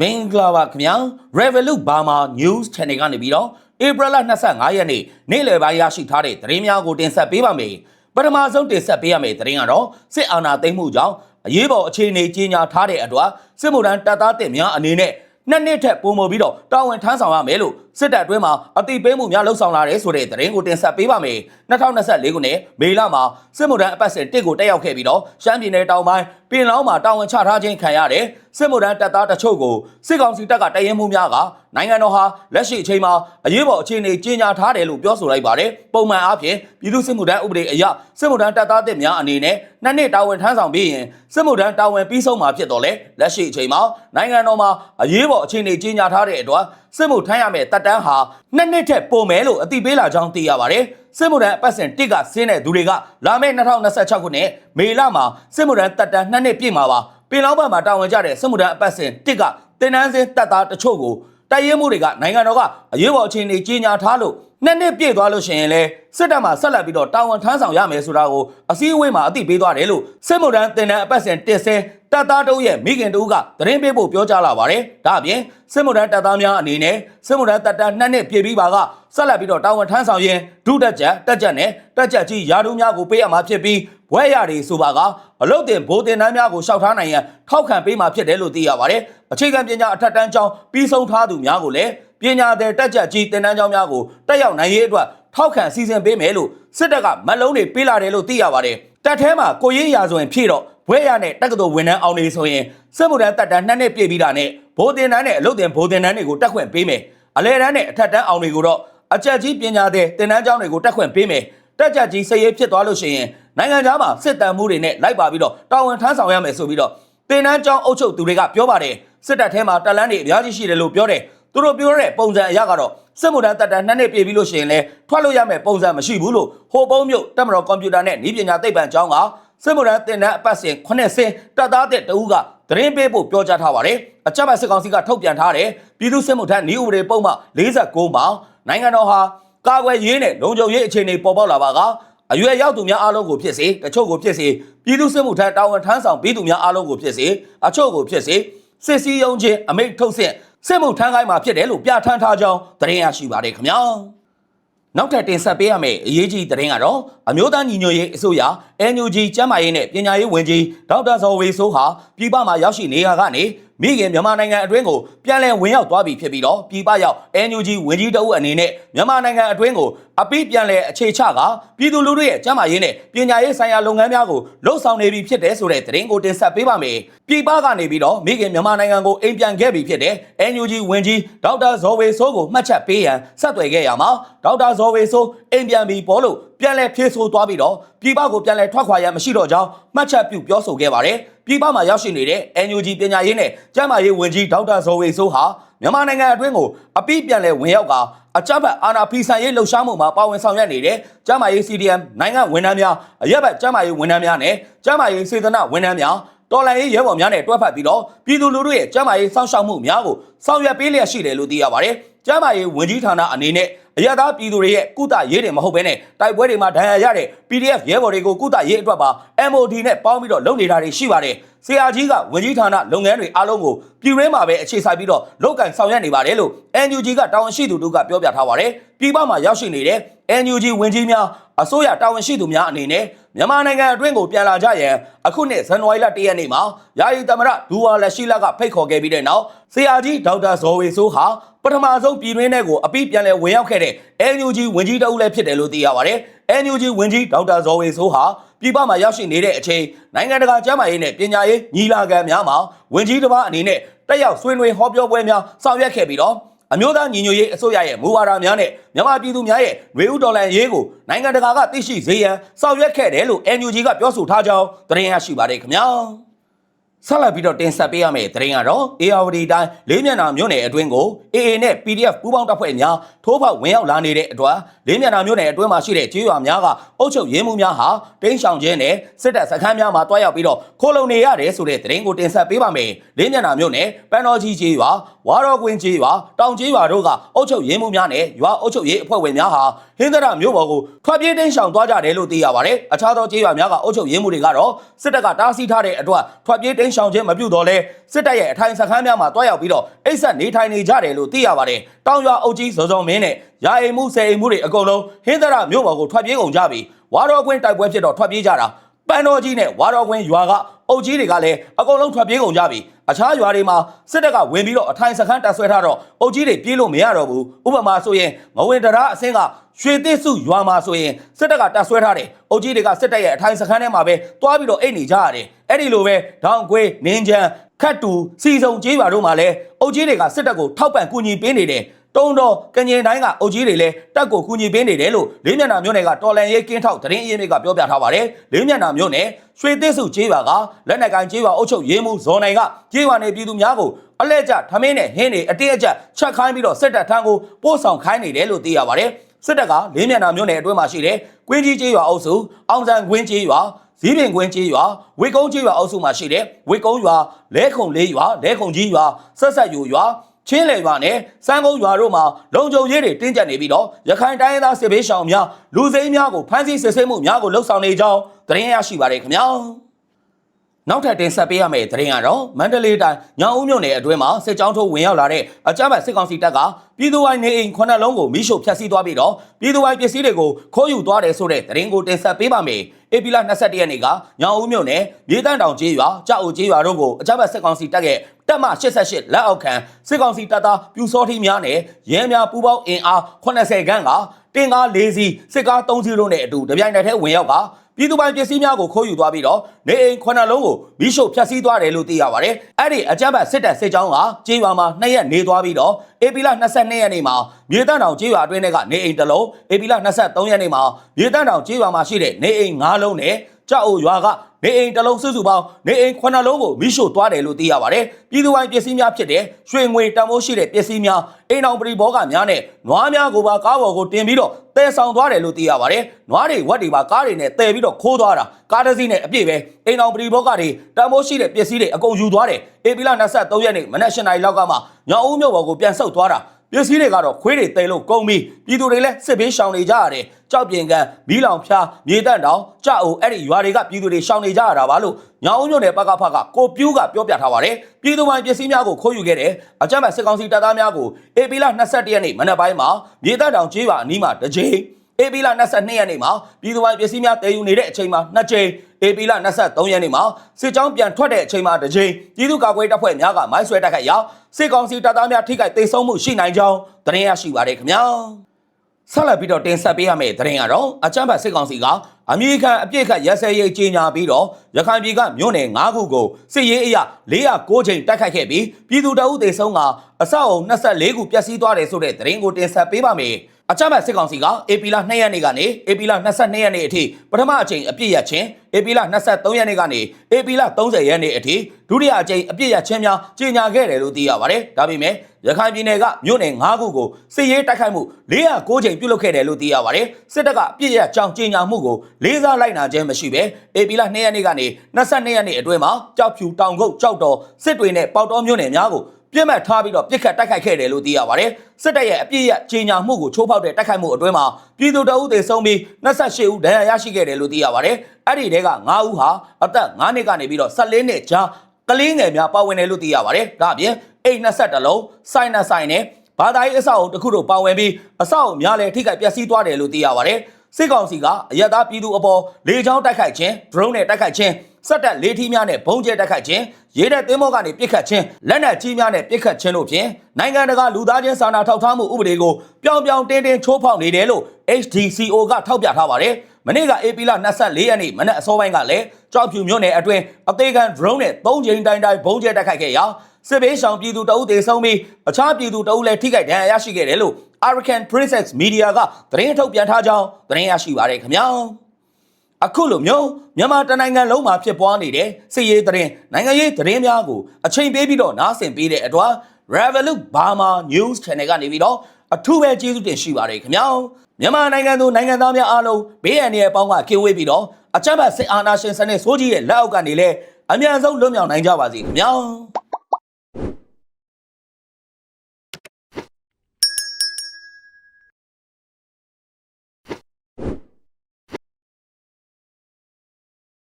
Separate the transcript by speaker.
Speaker 1: မင်္ဂလာပါခင်ဗျာ Revolut Burma News Channel ကနေပြီးတော့ဧပြီလ25ရက်နေ့နေ့လယ်ပိုင်းရရှိထားတဲ့သတင်းများကိုတင်ဆက်ပေးပါမယ်ပထမဆုံးတင်ဆက်ပေးရမယ့်သတင်းကတော့စစ်အာဏာသိမ်းမှုကြောင့်အရေးပေါ်အခြေအနေကြီးညာထားတဲ့အတွက်စစ်မှုထမ်းတပ်သားတင်များအနေနဲ့နှစ်နှစ်ထက်ပိုမိုပြီးတော့တာဝန်ထမ်းဆောင်ရမယ်လို့စစ်တပ်အတွင်းမှာအတိပေးမှုများလှုပ်ဆောင်လာတယ်ဆိုတဲ့သတင်းကိုတင်ဆက်ပေးပါမယ်2024ခုနှစ်မေလမှာစစ်မှုထမ်းအပတ်စဉ်တစ်ကိုတက်ရောက်ခဲ့ပြီးတော့ရှမ်းပြည်နယ်တောင်ပိုင်းပင်လောင်းမှာတာဝန်ချထားခြင်းခံရတဲ့ စစ်မှုထမ်းတပ်သားတချို့ကိုစစ်ကောင်စီတပ်ကတရင်မှုများကနိုင်ငံတော်ဟာလက်ရှိအချိန်မှာအရေးပေါ်အခြေအနေကြီးညာထားတယ်လို့ပြောဆိုလိုက်ပါတယ်ပုံမှန်အားဖြင့်ပြည်သူစစ်မှုထမ်းဥပဒေအရစစ်မှုထမ်းတပ်သားတစ်များအနေနဲ့နှစ်နှစ်တာဝန်ထမ်းဆောင်ပြီးရင်စစ်မှုထမ်းတာဝန်ပြီးဆုံးမှာဖြစ်တော့လေလက်ရှိအချိန်မှာနိုင်ငံတော်မှာအရေးပေါ်အခြေအနေကြီးညာထားတဲ့အတွက်စစ်မှုထမ်းရမယ့်တပ်တန်းဟာနှစ်နှစ်ထက်ပိုမယ်လို့အသိပေးလာကြောင်းသိရပါတယ်စစ်မှုထမ်းအပတ်စဉ်တစ်ကဆင်းတဲ့သူတွေကလာမယ့်2026ခုနှစ်မေလမှာစစ်မှုထမ်းတပ်တန်းနှစ်နှစ်ပြည့်မှာပါ ပင်လောင်းဘက်မှာတာဝန်ကျတဲ့စစ်မှုထမ်းအပတ်စဉ်တစ်ကတင်နန်းစင်းတပ်သားတချို့ကိုတိုက်ရဲမှုတွေကနိုင်ငံတော်ကအရေးပေါ်အခြေအနေကြီးညာထားလို့ နှစ်နှစ်ပြည့်သွားလို့ရှိရင်လေစစ်တပ်မှာဆက်လက်ပြီးတော့တာဝန်ထမ်းဆောင်ရမယ်ဆိုတာကိုအစည်းအဝေးမှာအသိပေးသွားတယ်လို့စစ်မှုထမ်းတင်နန်းအပတ်စဉ်တစ်ဆင်းတပ်သားတို့ရဲ့မိခင်တို့ကသတင်းပေးဖို့ပြောကြားလာပါတယ်ဒါအပြင်စစ်မှုထမ်းတပ်သားများအနေနဲ့စစ်မှုထမ်းတပ်တန်းနှစ်နှစ်ပြည့်ပြီးပါကဆက်လက်ပြီးတော့တာဝန်ထမ်းဆောင်ရင်ဒုတက်ချက်တက်ချက်နဲ့တက်ချက်ကြီးယာတို့များကိုပေးရမှာဖြစ်ပြီးဘွဲရတွေဆိုပါကအလုတ်တင်ဘိုးတင်တန်းများကိုရှောက်ထားနိုင်ရန်ထောက်ခံပေးမှာဖြစ်တယ်လို့သိရပါတယ်အခြေခံပညာအထက်တန်းကျောင်းပြီးဆုံးထားသူများကိုလည်း ပညာသည်တက်ချက်ကြီးတင်တန်းကျောင်းများကိုတက်ရောက်နိုင်ရေးအတွက်ထောက်ခံစီစဉ်ပေးမယ်လို့စစ်တပ်ကမတ်လုံးတွေပေးလာတယ်လို့သိရပါတယ်တက်ထဲမှာကိုရေးရာဆိုရင်ဖြည့်တော့ဘွဲရနဲ့တက္ကသိုလ်ဝန်ထမ်းအောင်နေဆိုရင်စစ်မှုထမ်းတက်တန်းနှစ်နှစ်ပြည့်ပြီးတာနဲ့ဘိုးတင်တန်းနဲ့အလုတ်တင်ဘိုးတင်တန်းတွေကိုတက်ခွင့်ပေးမယ်အလဲတန်းနဲ့အထက်တန်းအောင်တွေကိုတော့အချက်ကြီးပညာသည်တင်တန်းကျောင်းတွေကိုတက်ခွင့်ပေးမယ်တက်ချက်ကြီးစရေးဖြစ်သွားလို့ရှိရင်နိုင်ငံသားမှာစစ်တမ်းမှုတွေနဲ့လိုက်ပါပြီးတော့တာဝန်ထမ်းဆောင်ရမယ်ဆိုပြီးတော့တင်တန်းကျောင်းအုပ်ချုပ်သူတွေကပြောပါတယ်စစ်တပ်ထဲမှာတက်လန်းတွေအများကြီးရှိတယ်လို့ပြောတယ် သူတို့ပြောတဲ့ပုံစံအရကတော့စစ်မှုထမ်းတက်တန်းနှစ်နှစ်ပြည့်ပြီးလို့ရှိရင်လည်းထွက်လို့ရမယ်ပုံစံမရှိဘူးလို့ဟိုပုံးမြို့တက်မတော်ကွန်ပျူတာနဲ့ဤပညာသိပ္ပံကျောင်းကစစ်မှုထမ်းတင်တန်းအပတ်စဉ်9ဆင်းတပ်သားတဲ့တအူးကသတင်းပေးဖို့ပြောကြားထားပါတယ်အကြမ်းဖက်စစ်ကောင်စီကထုတ်ပြန်ထားတဲ့ပြည်သူစစ်မှုထမ်းဤဥပဒေပုံမှ49မှာနိုင်ငံတော်ဟာကာကွယ်ရေးနဲ့လုံခြုံရေးအခြေအနေပေါ်ပေါက်လာပါကအရွယ်ရောက်သူများအားလုံးကိုဖြစ်စေတချို့ကိုဖြစ်စေပြည်သူစစ်မှုထမ်းတာဝန်ထမ်းဆောင်ပြီးသူများအားလုံးကိုဖြစ်စေအချို့ကိုဖြစ်စေစစ်စည်းရုံးခြင်းအမိန့်ထုတ်ဆင့် စစ်မှုထမ်းခိုင်းမှာဖြစ်တယ်လို့ပြဋ္ဌာန်းထားကြောင်းသတင်းရရှိပါတယ်ခင်ဗျာနောက်ထပ်တင်ဆက်ပေးရမယ့်အရေးကြီးသတင်းကတော့အမျိုးသားညီညွတ်ရေးအစိုးရ NUG ကျန်းမာရေးနဲ့ပညာရေးဝန်ကြီးဒေါက်တာဇော်ဝေဆိုးဟာပြည်ပမှာရောက်ရှိနေရကနေ မိခင်မြန်မာနိုင်ငံအတွင်းကိုပြန်လည်ဝင်ရောက်သွားပြီဖြစ်ပြီးတော့ပြည်ပရောက် NUG ဝန်ကြီးတအုပ်အနေနဲ့မြန်မာနိုင်ငံအတွင်းကိုအပိပြန်လည်အခြေချကပြည်သူလူထုရဲ့ကျန်းမာရေးနဲ့ပညာရေးဆိုင်ရာလုပ်ငန်းများကိုလှုပ်ဆောင်နေပြီဖြစ်တဲ့ဆိုတဲ့သတင်းကိုတင်ဆက်ပေးပါမယ်။ပြည်ပကနေပြီးတော့မိခင်မြန်မာနိုင်ငံကိုအိမ်ပြန်ခဲ့ပြီဖြစ်တဲ့ NUG ဝန်ကြီးဒေါက်တာဇော်ဝေဆိုးကိုမှတ်ချက်ပေးရန်ဆက်သွယ်ခဲ့ရမှာဒေါက်တာဇော်ဝေဆိုးအိမ်ပြန်ပြီပေါ်လို့ပြန်လည်ဖြေဆိုသွားပြီးတော့ပြည်ပကိုပြန်လည်ထွက်ခွာရန်မရှိတော့ကြောင်းမှတ်ချက်ပြုပြောဆိုခဲ့ပါတယ်။ပြည်ပမှာရောက်ရှိနေတဲ့ NUG ပညာရေးနဲ့ကျန်းမာရေးဝန်ကြီးဒေါက်တာဇော်ဝေဆိုးဟာမြန်မာနိုင်ငံအတွင်းကိုအပိပြန်လည်ဝင်ရောက်ကအကြမ်းဖက်အာဏာဖီဆန်ရေးလှုပ်ရှားမှုမှာပါဝင်ဆောင်ရွက်နေတဲ့ကျန်းမာရေး CDM နိုင်ငံဝန်ထမ်းများအရက်ဘက်ကျန်းမာရေးဝန်ထမ်းများနဲ့ကျန်းမာရေးစေတနာဝန်ထမ်းများတော်လှန်ရေးရဲဘော်များနဲ့တွဲဖက်ပြီးတော့ပြည်သူလူထုရဲ့ကျန်းမာရေးစောင့်ရှောက်မှုများကိုဆောင်ရွက်ပေးလျက်ရှိတယ်လို့သိရပါတယ်။ကျန်းမာရေးဝန်ကြီးဌာနအနေနဲ့ အရသာပြည်သူတွေရဲ့ကုသရေးတွေမဟုတ်ဘဲနဲ့တိုက်ပွဲတွေမှာဒဏ်ရာရတဲ့ PDF ရဲဘော်တွေကိုကုသရေးအတွက်ပါ MOD နဲ့ပေါင်းပြီးတော့လုပ်နေတာတွေရှိပါတယ်။ဆရာကြီးကဝန်ကြီးဌာနလုပ်ငန်းတွေအားလုံးကိုပြည်ရင်းမှာပဲအခြေစိုက်ပြီးတော့လုပ်ကင်ဆောင်ရွက်နေပါတယ်လို့ NUG ကတာဝန်ရှိသူတို့ကပြောပြထားပါတယ်။ပြည်ပမှာရောက်ရှိနေတဲ့ NUG ဝန်ကြီးများ အစိုးရတာဝန်ရှိသူများအနေနဲ့မြန်မာနိုင်ငံအတွင်းကိုပြန်လာကြရန်အခုနှစ်ဇန်နဝါရီလ၁ရက်နေ့မှာယာယီသမရဒူဝါလက်ရှိလကဖိတ်ခေါ်ခဲ့ပြီးတဲ့နောက်ဆရာကြီးဒေါက်တာဇော်ဝေဆိုးဟာပထမဆုံးပြည်တွင်းထဲကိုအပိပြန်လဲဝင်ရောက်ခဲ့တဲ့ NUG ဝန်ကြီးတအုပ်လည်းဖြစ်တယ်လို့သိရပါတယ်။ NUG ဝန်ကြီးဒေါက်တာဇော်ဝေဆိုးဟာပြည်ပမှာရောက်ရှိနေတဲ့အချိန်နိုင်ငံတကာကျန်းမာရေးနဲ့ပညာရေးညီလာခံများမှာဝန်ကြီးတစ်ပါးအနေနဲ့တက်ရောက်ဆွေးနွေးဟောပြောပွဲများဆောင်ရွက်ခဲ့ပြီးတော့ အမျိုးသားညီညွတ်ရေးအစိုးရရဲ့မူဝါဒများနဲ့မြန်မာပြည်သူများရဲ့ဝေဥဒေါ်လာရေးကိုနိုင်ငံတကာကသိရှိစေရန်ဆောင်ရွက်ခဲ့တယ်လို့ NUG ကပြောဆိုထားကြောင်းသတင်းရရှိပါတယ်ခင်ဗျာ ဆက်လက်ပြီးတော့တင်ဆက်ပေးရမယ့်သတင်းကတော့ ARD တိုင်းလေးမျက်နှာမြို့နယ်အတွင်းကို AA နဲ့ PDF ပူးပေါင်းတပ်ဖွဲ့များထိုးဖောက်ဝင်ရောက်လာနေတဲ့အတွက်လေးမျက်နှာမြို့နယ်အတွင်းမှာရှိတဲ့ကျေးရွာများကအုပ်ချုပ်ရေးမှုများဟာတင်းရှောင်ခြင်းနဲ့စစ်တပ်စခန်းများမှာတွားရောက်ပြီးတော့ခိုးလုံနေရတယ်ဆိုတဲ့သတင်းကိုတင်ဆက်ပေးပါမယ်။လေးမျက်နှာမြို့နယ်ပန်းတော်ကြီးကျေးရွာဝါတော်ကွင်းကျေးရွာတောင်ကျေးရွာတို့ကအုပ်ချုပ်ရေးမှုများနဲ့ရွာအုပ်ချုပ်ရေးအဖွဲ့ဝင်များဟာ ဟင်းသရမြို့ပေါ်ကိုထွက်ပြေးတင်းရှောင်သွားကြတယ်လို့သိရပါတယ်အခြားသောကြေးရွာများကအုပ်ချုပ်ရေးမှုတွေကတော့စစ်တပ်ကတားဆီးထားတဲ့အတွက်ထွက်ပြေးတင်းရှောင်ခြင်းမပြုတော့လဲစစ်တပ်ရဲ့အထိုင်စခန်းများမှာတွားရောက်ပြီးတော့အိတ်ဆက်နေထိုင်နေကြတယ်လို့သိရပါတယ်တောင်ရွာအုပ်ကြီးစောစောမင်းနဲ့ရာအိမ်မှုဆယ်အိမ်မှုတွေအကုန်လုံးဟင်းသရမြို့ပေါ်ကိုထွက်ပြေးကုန်ကြပြီဝါတော်ကွင်းတိုက်ပွဲဖြစ်တော့ထွက်ပြေးကြတာ ပန်းတော်ကြီးနဲ့ဝါတော်ကွင်းရွာကအုပ်ကြီးတွေကလည်းအကုန်လုံးထွက်ပြေးကုန်ကြပြီအခြားရွာတွေမှာစစ်တပ်ကဝင်ပြီးတော့အထိုင်စခန်းတပ်ဆွဲထားတော့အုပ်ကြီးတွေပြေးလို့မရတော့ဘူးဥပမာဆိုရင်မဝင်တရာအဆင်းကရွှေသစ်စုရွာမှာဆိုရင်စစ်တပ်ကတပ်ဆွဲထားတယ်အုပ်ကြီးတွေကစစ်တပ်ရဲ့အထိုင်စခန်းထဲမှာပဲတွားပြီးတော့အိတ်နေကြရတယ်အဲ့ဒီလိုပဲဒေါန်ကွေးနင်းချမ်းခတ်တူစီစုံကျေးရွာတို့မှာလည်းအုပ်ကြီးတွေကစစ်တပ်ကိုထောက်ပံ့ကူညီပေးနေတယ် တုံးတော့ကငင်တိုင်းကအုပ်ကြီးတွေလည်းတက်ကိုကူညီပေးနေတယ်လို့လေးမျက်နှာမြို့နယ်ကတော်လန်ရေးကင်းထောက်သတင်းအရင်းမြစ်ကပြောပြထားပါတယ်လေးမျက်နှာမြို့နယ်ရွှေသစ်စုကျေးရွာကလက်နက်ကိုင်ကျေးရွာအုပ်ချုပ်ရေးမှူးဇော်နိုင်ကကျေးရွာနယ်ပြည်သူများကိုအလဲကျထမင်းနဲ့ဟင်းတွေအတိအကျချက်ခိုင်းပြီးတော့စစ်တပ်ထံကိုပို့ဆောင်ခိုင်းနေတယ်လို့သိရပါတယ်စစ်တပ်ကလေးမျက်နှာမြို့နယ်အတွင်းမှာရှိတဲ့ကွင်းကြီးကျေးရွာအုပ်စုအောင်ဆန်ကွင်းကျေးရွာဇီးပင်ကွင်းကျေးရွာဝေကုန်းကျေးရွာအုပ်စုမှာရှိတဲ့ဝေကုန်းရွာလဲခုံလေးရွာလဲခုံကြီးရွာဆက်ဆက်ယူရွာ ချင်းလေရွာနဲ့စံကုန်းရွာတို့မှာလုံခြုံရေးတွေတင်းကျပ်နေပြီးတော့ရခိုင်တိုင်းရင်းသားစစ်ဘေးရှောင်များလူစိမ်းများကိုဖမ်းဆီးစစ်ဆေးမှုများကိုလှုပ်ဆောင်နေကြောင်းသတင်းရရှိပါတယ်ခင်ဗျာနောက်ထပ်တင်ဆက်ပေးရမယ့်သတင်းကတော့မန္တလေးတိုင်းညောင်ဦးမြို့နယ်အတွင်းမှာစစ်ကြောင်းထိုးဝင်ရောက်လာတဲ့အကြမ်းဖက်စစ်ကောင်စီတပ်ကပြည်သူဝိုင်းနေအိမ်ခုနှစ်လုံးကိုမိရှို့ဖျက်ဆီးသွားပြီးတော့ပြည်သူဝိုင်းပစ္စည်းတွေကိုခိုးယူသွားတယ်ဆိုတဲ့သတင်းကိုတင်ဆက်ပေးပါမယ်။ဧပြီလ22ရက်နေ့ကညောင်ဦးမြို့နယ်မြေတန်းတောင်ကျေးရွာကြောက်အိုကျေးရွာတို့ကိုအကြမ်းဖက်စစ်ကောင်စီတပ်ရဲ့ တပ်မ88လက်အောက်ခံစစ်ကောင်စီတပ်သားပြူစောထီများနဲ့ရဲများပူးပေါင်းအင်အား80ခန်းကတင်ကား၄စီးစစ်ကား3စီးတို့နဲ့အတူတပြိုင်တည်းထဲဝင်ရောက်ကပြည်သူပိုင်ပစ္စည်းများကိုခိုးယူသွားပြီးတော့နေအိမ်ခုနှစ်လုံးကိုမိရှို့ဖျက်ဆီးသွားတယ်လို့သိရပါတယ်။အဲ့ဒီအကြမ်းဖက်စစ်တပ်စစ်ကြောင်းကကျေးရွာမှာနှစ်ရက်နေသွားပြီးတော့ဧပြီလ22ရက်နေ့မှာမြေတန်းတောင်ကျေးရွာအတွင်းထဲကနေအိမ်တစ်လုံးဧပြီလ23ရက်နေ့မှာမြေတန်းတောင်ကျေးရွာမှာရှိတဲ့နေအိမ်၅လုံးနဲ့ကြောက်အိုရွာက နေအိမ်တစ်လုံးစုစုပေါင်းနေအိမ်ခုနှစ်လုံးကိုမိရှို့သွားတယ်လို့သိရပါတယ်။ပြည်သူပိုင်ပစ္စည်းများဖြစ်တဲ့ရွှေငွေတန်ဖိုးရှိတဲ့ပစ္စည်းများအိမ်အောင်ပရိဘောဂများနဲ့နွားများကိုပါကားပေါ်ကိုတင်ပြီးတော့တည်ဆောင်သွားတယ်လို့သိရပါတယ်။နွားတွေဝက်တွေပါကားတွေနဲ့တည်ပြီးတော့ခိုးသွားတာကားတစ်စီးနဲ့အပြည့်ပဲအိမ်အောင်ပရိဘောဂတွေတန်ဖိုးရှိတဲ့ပစ္စည်းတွေအကုန်ယူသွားတယ်။ဧပြီလ23ရက်နေ့မနက်၈နာရီလောက်ကမှညောင်ဦးမြို့ပေါ်ကိုပြန်ဆုတ်သွားတာ ပစ္စည်းတွေကတော့ခွေးတွေတဲလို့ကုန်ပြီးပြည်သူတွေလည်းစစ်ဘေးရှောင်နေကြရတယ်ကြောက်ပြင်ကန်မီးလောင်ဖျားမြေတန့်တောင်ကြောက်အိုအဲ့ဒီရွာတွေကပြည်သူတွေရှောင်နေကြရတာပါလို့ညောင်ဦးမြို့နယ်ပကဖကကိုပြူးကပြောပြထားပါတယ်ပြည်သူပိုင်ပစ္စည်းများကိုခိုးယူခဲ့တယ်အကြမ်းဖက်စစ်ကောင်စီတပ်သားများကိုဧပြီလ22ရက်နေ့မနက်ပိုင်းမှာမြေတန့်တောင်ကျေးရွာအနီးမှာတစ်ကြိမ် ဧပြီလ22ရက်နေ့မှာပြည်သူပိုင်ပစ္စည်းများတည်ယူနေတဲ့အချိန်မှာနှစ်ကြိမ်ဧပြီလ23ရက်နေ့မှာစစ်ကြောင်းပြန်ထွက်တဲ့အချိန်မှာတစ်ကြိမ်ပြည်သူ့ကာကွယ်တပ်ဖွဲ့များကမိုင်းဆွဲတိုက်ခိုက်ရာစစ်ကောင်စီတပ်သားများထိခိုက်ဒေဆုံးမှုရှိနိုင်ကြောင်းသတင်းရရှိပါရခင်ဗျာဆက်လက်ပြီးတော့တင်ဆက်ပေးရမယ့်သတင်းကတော့အကြမ်းဖက်စစ်ကောင်စီက အမေရိကန်အပြစ်ခတ်ရက်စဲရေးကြီးညာပြီးတော့ရခိုင်ပြည်ကမြို့နယ်9ခုကိုစစ်ရေးအရ409ချိန်တိုက်ခိုက်ခဲ့ပြီးပြည်သူတအုပ်ဒေဆုံးကအဆောက်အုံ24ခုပျက်စီးသွားတယ်ဆိုတဲ့သတင်းကိုတင်ဆက်ပေးပါမယ်။အကြမ်းဖက်စစ်ကောင်စီက AP လ2ရက်နေ့ကနေ AP လ22ရက်နေ့အထိပထမအကြိမ်အပြစ်ရချင်း AP လ23ရက်နေ့ကနေ AP လ30ရက်နေ့အထိဒုတိယအကြိမ်အပြစ်ရချင်းများကြီးညာခဲ့တယ်လို့သိရပါတယ်။ဒါပေမဲ့ရခိုင်ပြည်နယ်ကမြို့နယ်9ခုကိုစစ်ရေးတိုက်ခိုက်မှု409ချိန်ပြုလုပ်ခဲ့တယ်လို့သိရပါတယ်။စစ်တပ်ကအပြစ်ရကြောင်ကြီးညာမှုကိုလေးစားလိုက်နာခြင်းမရှိဘဲ AP လ2ရက်နေ့ကနေ22ရက်နေ့အတွင်းမှာကြောက်ဖြူတောင်ကုတ်ကြောက်တော်စစ်တွေနဲ့ပေါတော်မြို့နယ်များကိုပြစ်မှတ်ထားပြီးတော့ပြစ်ခတ်တိုက်ခိုက်ခဲ့တယ်လို့သိရပါတယ်။စစ်တပ်ရဲ့အပြစ်ရကြီးညာမှုကိုချိုးဖောက်တဲ့တိုက်ခိုက်မှုအတွင်းမှာပြည်သူတအုပ်တွေဆုံးပြီး28ဦးဒဏ်ရာရရှိခဲ့တယ်လို့သိရပါတယ်။အဲ့ဒီတဲက9ဦးဟာအသက်9နှစ်ကနေပြီးတော့14နှစ်ကြားကလေးငယ်များပါဝင်တယ်လို့သိရပါတယ်။ဒါအပြင်အိမ်22လုံးစိုင်းနဲ့ဆိုင်နဲ့ဘာသာရေးအဆောက်အုံတစ်ခုတို့ပါဝင်ပြီးအဆောက်အုံများလည်းထိခိုက်ပျက်စီးသွားတယ်လို့သိရပါတယ်။ စစ်ကောင်စီကအရက်သားပြည်သူအပေါ်လေကြောင်းတိုက်ခိုက်ခြင်း drone နဲ့တိုက်ခိုက်ခြင်းစက်တက်လေးထီးများနဲ့ဘုံကျဲတိုက်ခိုက်ခြင်းရေးတဲ့သင်းမောကနေပစ်ခတ်ခြင်းလက်နက်ကြီးများနဲ့ပစ်ခတ်ခြင်းတို့ဖြင့်နိုင်ငံတကာလူသားချင်းစာနာထောက်ထားမှုဥပဒေကိုပြောင်ပြောင်တင်းတင်းချိုးဖောက်နေတယ်လို့ HDCO ကထောက်ပြထားပါတယ်မနေ့က AP လ24ရက်နေ့မနက်အစောပိုင်းကလည်းကြောက်ဖြူမြို့နယ်အတွင်းအသေးခံ drone နဲ့၃ချိန်တိုင်းတိုင်းဘုံကျဲတိုက်ခိုက်ခဲ့ရာ စစ်ဘေးရှောင်ပြည်သူတအုပ်သေးဆုံးပြီးအခြားပြည်သူတအုပ်လည်းထိခိုက်ဒဏ်ရာရရှိခဲ့တယ်လို့ American Princess Media ကသတင်းထုတ်ပြန်ထားကြောင်းသတင်းရရှိပါရခင်ဗျာအခုလိုမျိုးမြန်မာတနိုင်ငံလုံးမှာဖြစ်ပွားနေတဲ့စစ်ရေးသတင်းနိုင်ငံရေးသတင်းများကိုအချိန်ပေးပြီးတော့နားဆင်ပေးတဲ့အတွက် Revolut Burma News Channel ကနေပြီးတော့အထူးပဲကျေးဇူးတင်ရှိပါတယ်ခင်ဗျာမြန်မာနိုင်ငံသူနိုင်ငံသားများအားလုံးဘေးအန္တရာယ်ပေါင်းကကင်းဝေးပြီးတော့အကြမ်းဖက်စစ်အာဏာရှင်စနစ်ဆိုးကြီးရဲ့လက်အောက်ကနေလည်းအမြန်ဆုံးလွတ်မြောက်နိုင်ကြပါစေခင်ဗျာ